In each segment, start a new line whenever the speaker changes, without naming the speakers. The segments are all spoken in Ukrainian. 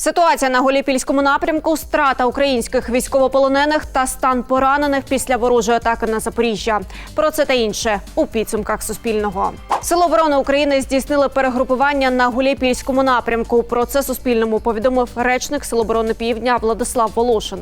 Ситуація на Голіпільському напрямку, страта українських військовополонених та стан поранених після ворожої атаки на Запоріжжя. Про це та інше у підсумках Суспільного. Сило оборони України здійснили перегрупування на Гуліпільському напрямку. Про це Суспільному повідомив речник Сил оборони Півдня Владислав Волошин.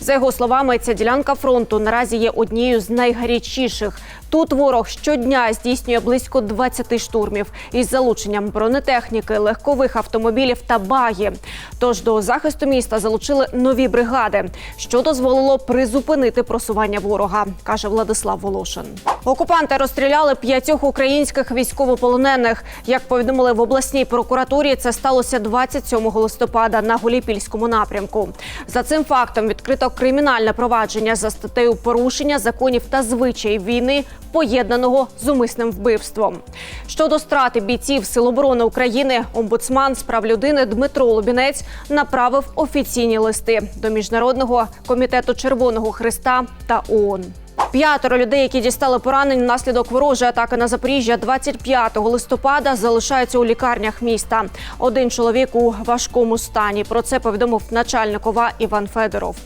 За його словами, ця ділянка фронту наразі є однією з найгарячіших. Тут ворог щодня здійснює близько 20 штурмів із залученням бронетехніки, легкових автомобілів та баги. Тож до захисту міста залучили нові бригади, що дозволило призупинити просування ворога, каже Владислав Волошин. Окупанти розстріляли п'ятьох українських військовополонених. Як повідомили в обласній прокуратурі, це сталося 27 листопада на Голіпільському напрямку. За цим фактом відкрито кримінальне провадження за статтею порушення законів та звичаїв війни, поєднаного з умисним вбивством. Щодо страти бійців Сил оборони України, омбудсман з прав людини Дмитро Лубінець направив офіційні листи до міжнародного комітету Червоного Христа та ООН. П'ятеро людей, які дістали поранень внаслідок ворожої атаки на Запоріжжя 25 листопада, залишаються у лікарнях міста. Один чоловік у важкому стані. Про це повідомив начальник ОВА Іван Федоров.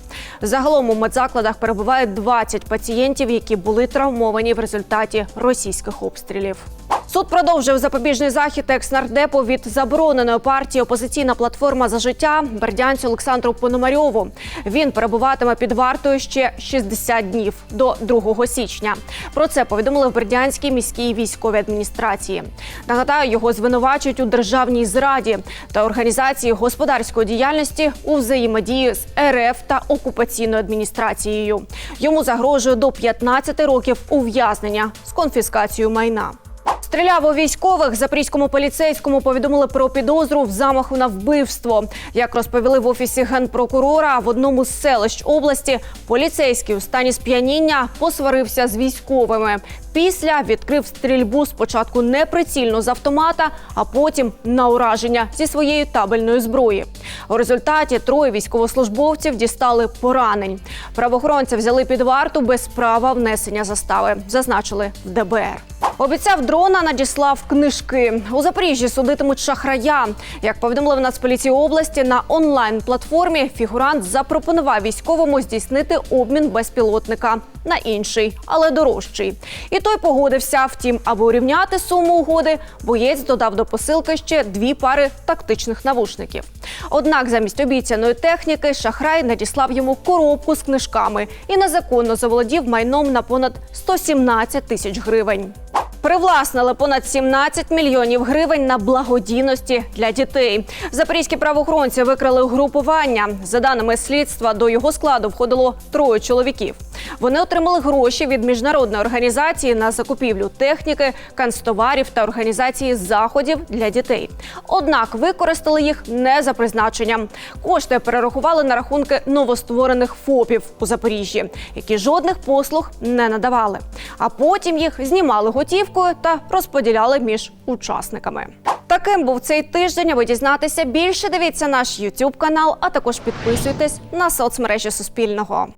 Загалом у медзакладах перебуває 20 пацієнтів, які були травмовані в результаті російських обстрілів. Суд продовжив запобіжний захід екс-нардепу від забороненої партії Опозиційна платформа за життя бердянцю Олександру Пономарьову. Він перебуватиме під вартою ще 60 днів до 2 січня. Про це повідомили в Бердянській міській військовій адміністрації. Нагадаю, його звинувачують у державній зраді та організації господарської діяльності у взаємодії з РФ та окупаційною адміністрацією. Йому загрожує до 15 років ув'язнення з конфіскацією майна. Стріляв у військових запорізькому поліцейському повідомили про підозру в замаху на вбивство. Як розповіли в офісі генпрокурора, в одному з селищ області поліцейський у стані сп'яніння посварився з військовими. Після відкрив стрільбу спочатку неприцільно з автомата, а потім на ураження зі своєї табельної зброї. У результаті троє військовослужбовців дістали поранень. Правоохоронця взяли під варту без права внесення застави, зазначили в ДБР. Обіцяв дрона, надіслав книжки. У Запоріжжі судитимуть шахрая. Як повідомили в Нацполіції області, на онлайн-платформі фігурант запропонував військовому здійснити обмін безпілотника на інший, але дорожчий. І той погодився. Втім, аби урівняти суму угоди, боєць додав до посилки ще дві пари тактичних навушників. Однак, замість обіцяної техніки, шахрай надіслав йому коробку з книжками і незаконно заволодів майном на понад 117 тисяч гривень. Привласнили понад 17 мільйонів гривень на благодійності для дітей. Запорізькі правоохоронці викрили угрупування. За даними слідства, до його складу входило троє чоловіків. Вони отримали гроші від міжнародної організації на закупівлю техніки, канцтоварів та організації заходів для дітей. Однак використали їх не за призначенням. Кошти перерахували на рахунки новостворених ФОПів у Запоріжжі, які жодних послуг не надавали. А потім їх знімали готівкою та розподіляли між учасниками. Таким був цей тиждень. Аби дізнатися більше. Дивіться наш YouTube канал, а також підписуйтесь на соцмережі Суспільного.